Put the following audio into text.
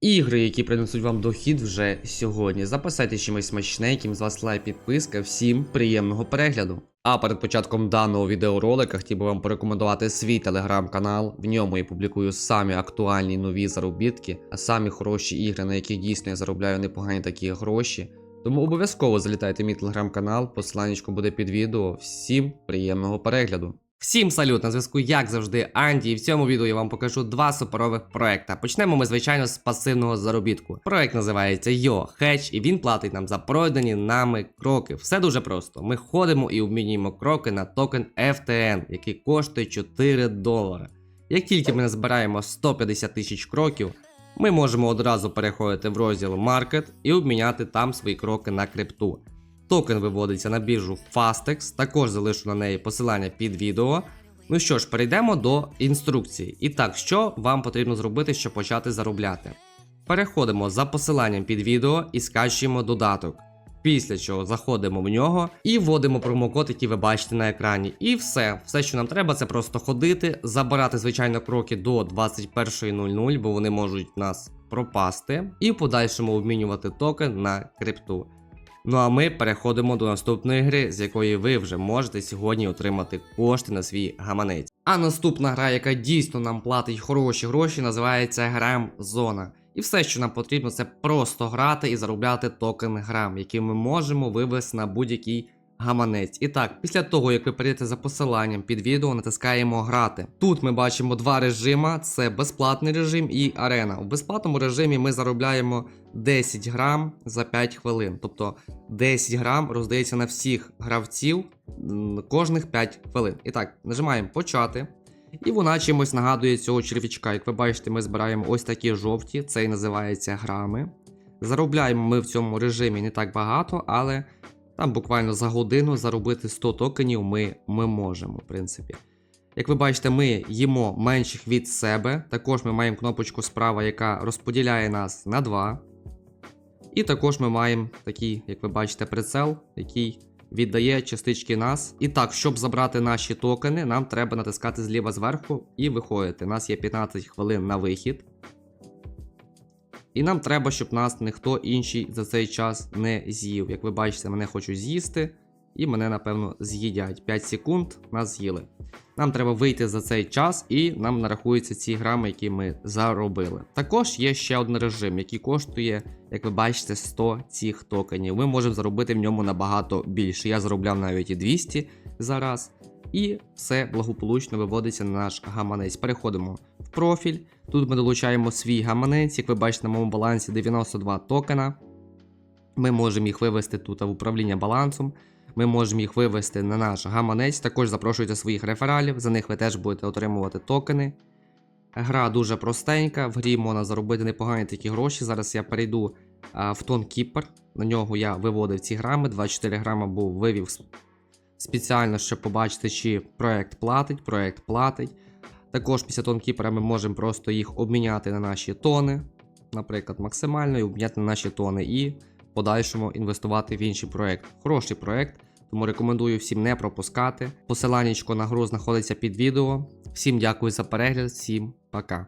Ігри, які принесуть вам дохід вже сьогодні. Записайте чимось смачненьким, з вас лайк, підписка. Всім приємного перегляду. А перед початком даного відеоролика хотів би вам порекомендувати свій телеграм-канал. В ньому я публікую самі актуальні нові заробітки, а самі хороші ігри, на яких дійсно я заробляю непогані такі гроші. Тому обов'язково залітайте в мій телеграм-канал, посиланнячко буде під відео. Всім приємного перегляду. Всім салют! На зв'язку, як завжди, Анді, і в цьому відео я вам покажу два суперових проекта. Почнемо ми, звичайно, з пасивного заробітку. Проект називається Yo Hedge, і він платить нам за пройдені нами кроки. Все дуже просто. Ми ходимо і обмінюємо кроки на токен FTN, який коштує 4 долари. Як тільки ми назбираємо 150 тисяч кроків, ми можемо одразу переходити в розділ Market і обміняти там свої кроки на крипту. Токен виводиться на біржу Fastex, також залишу на неї посилання під відео. Ну що ж, перейдемо до інструкції. І так, що вам потрібно зробити, щоб почати заробляти? Переходимо за посиланням під відео і скачуємо додаток. Після чого заходимо в нього і вводимо промокод, який ви бачите на екрані. І все, все, що нам треба, це просто ходити, забирати, звичайно, кроки до 21.00, бо вони можуть нас пропасти, і в подальшому обмінювати токен на крипту. Ну а ми переходимо до наступної гри, з якої ви вже можете сьогодні отримати кошти на свій гаманець. А наступна гра, яка дійсно нам платить хороші гроші, називається Грам Зона. І все, що нам потрібно, це просто грати і заробляти токен грам, який ми можемо вивести на будь-який гаманець. І так, після того, як ви перейдете за посиланням під відео, натискаємо грати. Тут ми бачимо два режима: це безплатний режим і арена. У безплатному режимі ми заробляємо 10 грам за 5 хвилин. Тобто 10 грам роздається на всіх гравців кожних 5 хвилин. І так, нажимаємо почати. І вона чимось нагадує цього черв'ячка. Як ви бачите, ми збираємо ось такі жовті, це і називається грами. Заробляємо ми в цьому режимі не так багато, але там буквально за годину заробити 100 токенів ми, ми можемо, в принципі. Як ви бачите, ми їмо менших від себе. Також ми маємо кнопочку справа, яка розподіляє нас на 2. І також ми маємо такий, як ви бачите, прицел, який віддає частички нас. І так, щоб забрати наші токени, нам треба натискати зліва зверху і виходити. У нас є 15 хвилин на вихід. І нам треба, щоб нас ніхто інший за цей час не з'їв. Як ви бачите, мене хочуть з'їсти, і мене, напевно, з'їдять. 5 секунд нас з'їли. Нам треба вийти за цей час, і нам нарахуються ці грами, які ми заробили. Також є ще один режим, який коштує, як ви бачите, 100 цих токенів. Ми можемо заробити в ньому набагато більше. Я заробляв навіть і 200 зараз. І все благополучно виводиться на наш гаманець. Переходимо профіль. Тут ми долучаємо свій гаманець. Як ви бачите, на моєму балансі 92 токена. Ми можемо їх вивести тут в управління балансом. Ми можемо їх вивести на наш гаманець. Також запрошуйте своїх рефералів, за них ви теж будете отримувати токени. Гра дуже простенька, в грі можна заробити непогані такі гроші. Зараз я перейду в Тон Кіпер. На нього я виводив ці грами. 24 грама був вивів спеціально, щоб побачити, чи проект платить. Проект платить. Також після тонкіпера ми можемо просто їх обміняти на наші тони, наприклад, максимально і обміняти на наші тони, і в подальшому інвестувати в інший проект. Хороший проект, тому рекомендую всім не пропускати. Посиланнячко на гру знаходиться під відео. Всім дякую за перегляд, всім пока.